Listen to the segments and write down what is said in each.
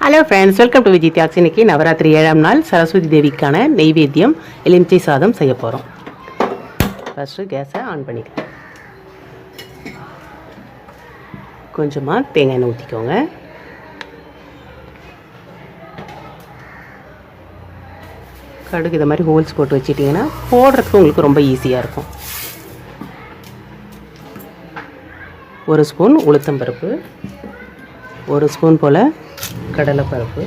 Hello friends welcome to Vijay Thiyags இன்னைக்கு நவராத்திரி ஏழாம் நாள் சரஸ்வதி தேவிக்கான நெய்வேத்தியம் எலுமிச்சை சாதம் செய்ய போகிறோம் ஃபஸ்ட்டு கேஸை ஆன் பண்ணிக்கிறேன் கொஞ்சமாக தேங்காய் எண்ணெய் ஊற்றிக்கோங்க கடுகு இதை மாதிரி ஹோல்ஸ் போட்டு வச்சிட்டிங்கன்னா போடுறதுக்கு உங்களுக்கு ரொம்ப ஈஸியாக இருக்கும். ஒரு ஸ்பூன் உளுத்தம்பருப்பு ஒரு ஸ்பூன் போல் கடலைப்பருப்பு.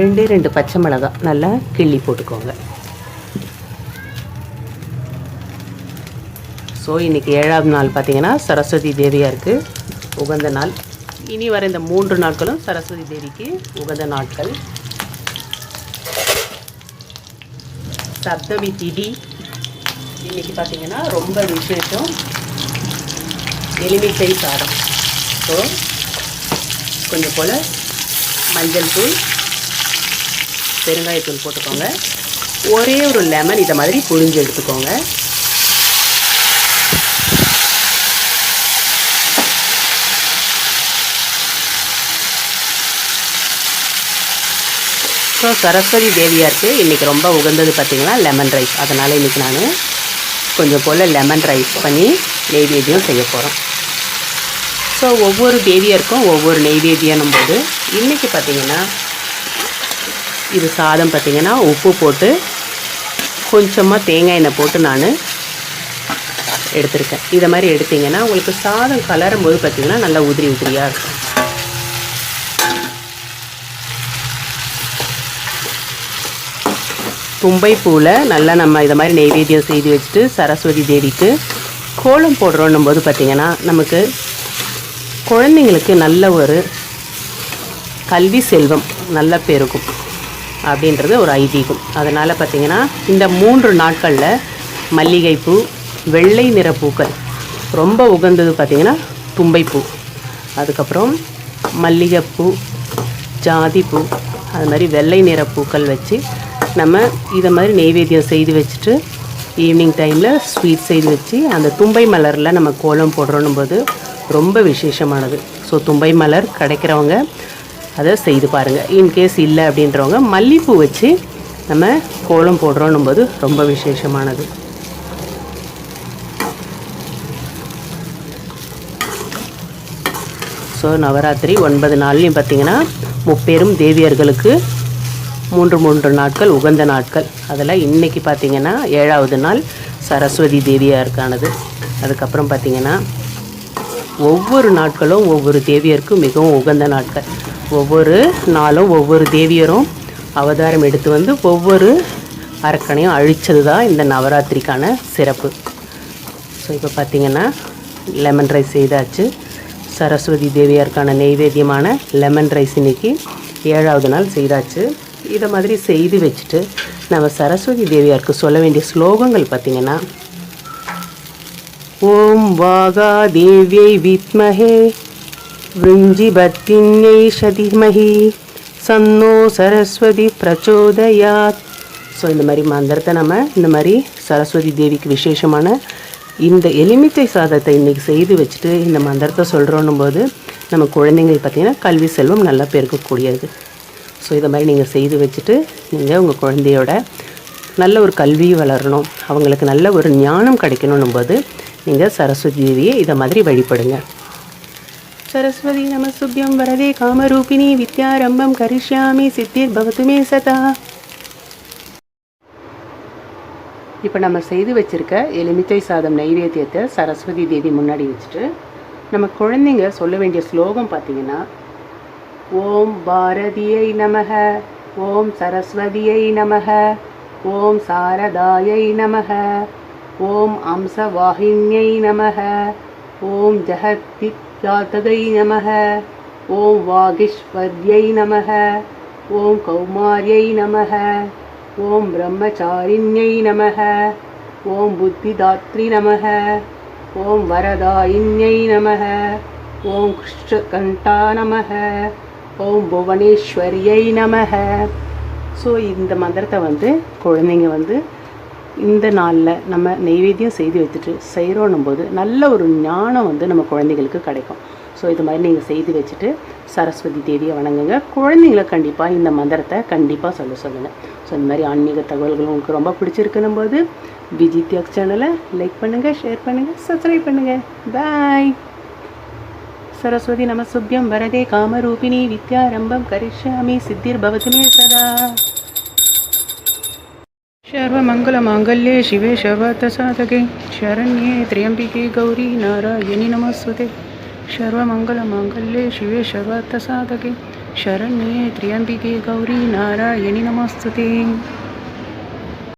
ரெண்டு ரெண்டு பச்சை மிளகாய் நல்லா கிள்ளி போட்டுக்கோங்க. ஸோ இன்றைக்கி ஏழாவது நாள் பார்த்தீங்கன்னா சரஸ்வதி தேவியாக இருக்குது உகந்த நாள். இனி வர இந்த மூன்று நாட்களும் சரஸ்வதி தேவிக்கு உகந்த நாட்கள். சப்தமி திதி. இன்றைக்கி பார்த்தீங்கன்னா ரொம்ப விசேஷம். எலுமிச்சை சாதம். ஸோ கொஞ்சம் போல் மஞ்சள் தூள் பெருங்காயத்தூள் போட்டுக்கோங்க. ஒரே ஒரு லெமன் இதை மாதிரி புழிஞ்சு எடுத்துக்கோங்க. ஸோ சரஸ்வதி தேவியாருக்கு இன்றைக்கி ரொம்ப உகந்தது பார்த்திங்கன்னா லெமன் ரைஸ் அதனால் இன்றைக்கி நான் கொஞ்சம் போல் லெமன் ரைஸ் பண்ணி நெய்வேதியம் செய்ய போகிறோம் ஸோ ஒவ்வொரு தேவியருக்கும் ஒவ்வொரு நெய்வேத்தியனும் போது இன்றைக்கி பார்த்திங்கன்னா இது சாதம் பார்த்திங்கன்னா உப்பு போட்டு கொஞ்சமாக தேங்காய் எண்ணெய் போட்டு நான் எடுத்திருக்கேன். இதை மாதிரி எடுத்திங்கன்னா உங்களுக்கு சாதம் கலரும் போது பார்த்திங்கன்னா நல்லா உதிரி உதிரியாக இருக்கும். தும்பை பூவில் நல்லா நம்ம இதை மாதிரி நெய்வேத்தியம் செய்து வச்சுட்டு சரஸ்வதி தேவிக்கு கோலம் போடுறோன்னும் போது பார்த்திங்கன்னா நமக்கு குழந்தைங்களுக்கு நல்ல ஒரு கல்வி செல்வம் நல்ல பெருகும் அப்படின்றது ஒரு ஐதீகம். அதனால் பார்த்திங்கன்னா இந்த மூன்று நாட்களில் மல்லிகைப்பூ வெள்ளை நிற பூக்கள் ரொம்ப உகந்தது பார்த்திங்கன்னா தும்பைப்பூ. அதுக்கப்புறம் மல்லிகைப்பூ ஜாதிப்பூ அது மாதிரி வெள்ளை நிற பூக்கள் வச்சு நம்ம இதை மாதிரி நெய்வேத்தியம் செய்து வச்சுட்டு ஈவினிங் டைமில் ஸ்வீட் செய்து வச்சு அந்த தும்பை மலரில் நம்ம கோலம் போடுறோன்னும் போது ரொம்ப விசேஷமானது. ஸோ தும்பை மலர் கிடைக்கிறவங்க அதை செய்து பாருங்கள் இன்கேஸ் இல்லை அப்படின்றவங்க மல்லிப்பூ வச்சு நம்ம கோலம் போடுறோன்னும் போது ரொம்ப விசேஷமானது. ஸோ நவராத்திரி ஒன்பது நாள்லையும் பார்த்தீங்கன்னா முப்பெரும் தேவியர்களுக்கு மூன்று மூன்று நாட்கள் உகந்த நாட்கள். அதில் இன்றைக்கி பார்த்திங்கன்னா ஏழாவது நாள் சரஸ்வதி தேவியாருக்கானது. அதுக்கப்புறம் பார்த்திங்கன்னா ஒவ்வொரு நாட்களும் ஒவ்வொரு தேவியருக்கும் மிகவும் உகந்த நாட்கள். ஒவ்வொரு நாளும் ஒவ்வொரு தேவியரும் அவதாரம் எடுத்து வந்து ஒவ்வொரு அரக்கனையும் அழித்தது தான் இந்த நவராத்திரிக்கான சிறப்பு. ஸோ இப்போ பார்த்திங்கன்னா லெமன் ரைஸ் செய்தாச்சு. சரஸ்வதி தேவியாருக்கான நெய்வேத்தியமான லெமன் ரைஸ் இன்னைக்கு ஏழாவது நாள் செய்தாச்சு. இதை மாதிரி செய்து வச்சுட்டு நம்ம சரஸ்வதி தேவியாருக்கு சொல்ல வேண்டிய ஸ்லோகங்கள் பார்த்திங்கன்னா ஓம் வாகா தேவியை வித்மஹே. விருஞ்சிபத்தின்யை சதிமஹி. சன்னோ சரஸ்வதி பிரச்சோதயாத். ஸோ இந்த மாதிரி மந்திரத்தை நம்ம இந்த மாதிரி சரஸ்வதி தேவிக்கு விசேஷமான இந்த எலுமிச்சை சாதத்தை இன்றைக்கி செய்து வச்சுட்டு இந்த மந்திரத்தை சொல்கிறோன்னும் போது நம்ம குழந்தைங்களுக்கு பார்த்திங்கன்னா கல்வி செல்வம் நல்லா பெருக்கக்கூடியது ஸோ இதை மாதிரி நீங்கள் செய்து வச்சுட்டு நீங்கள் உங்கள் குழந்தையோட நல்ல ஒரு கல்வி வளரணும். அவங்களுக்கு நல்ல ஒரு ஞானம் கிடைக்கணும் போது நீங்கள் சரஸ்வதி தேவியை இதை மாதிரி வழிபடுங்க. சரஸ்வதி நமசுபியம் வரதே காமரூபிணி வித்யாரம்பம் கரிஷ்யாமி சித்திர் பவத்துமே சதா. இப்போ நம்ம செய்து வச்சிருக்க எலுமிச்சை சாதம் நைவேத்தியத்தை சரஸ்வதி தேவி முன்னாடி வச்சுட்டு நம்ம குழந்தைங்க சொல்ல வேண்டிய ஸ்லோகம் பார்த்தீங்கன்னா ஓம் பாரதியை நமக ஓம் சரஸ்வதியை நமக ஓம் சாரதாயை நமக. ஓம் அம்சவாகின்யை நமக. ஓம் ஜகத்யாத்தகை நமக. ஓம் வாகிஸ்வர்யை நமக. ஓம் கௌமாரியை நமக. ஓம் பிரம்மச்சாரிண்யை நமக. ஓம் புத்திதாத்ரி நமக. ஓம் வரதாயின்யை நமக. ஓம் கிருஷ்ணகண்டா நமக. ஓம் புவனேஸ்வரியை நமக. ஸோ இந்த மந்திரத்தை வந்து குழந்தைங்க வந்து இந்த நாளில் நம்ம நெய்வேத்தியம் செய்து வச்சுட்டு செய்கிறோன்னும் போது நல்ல ஒரு ஞானம் வந்து நம்ம குழந்தைகளுக்கு கிடைக்கும் ஸோ இது மாதிரி நீங்கள் செய்து வச்சுட்டு சரஸ்வதி தேவியை வணங்குங்க குழந்தைங்கள கண்டிப்பாக இந்த மந்திரத்தை கண்டிப்பாக சொல்ல சொல்லுங்கள் ஸோ இந்த மாதிரி ஆன்மீக தகவல்கள் உங்களுக்கு ரொம்ப பிடிச்சிருக்குன்னும் போது விஜித்யாக் சேனலை லைக் பண்ணுங்கள் ஷேர் பண்ணுங்கள் சப்ஸ்கிரைப் பண்ணுங்கள் பாய் सरस्वती नमस्तुभ्यं वरदे कामरूपिणी विद्यारम्भं करिष्यामि सिद्धिर्भवतु मे सदा सर्वमङ्गलमाङ्गल्ये शिवे सर्वार्थसाधके शरण्ये त्र्यम्बिके गौरी नारायणि नमस्ते सर्वमङ्गलमाङ्गल्ये शिवे सर्वार्थसाधके शरण्ये त्र्यम्बिके गौरी नारायणि नमस्ते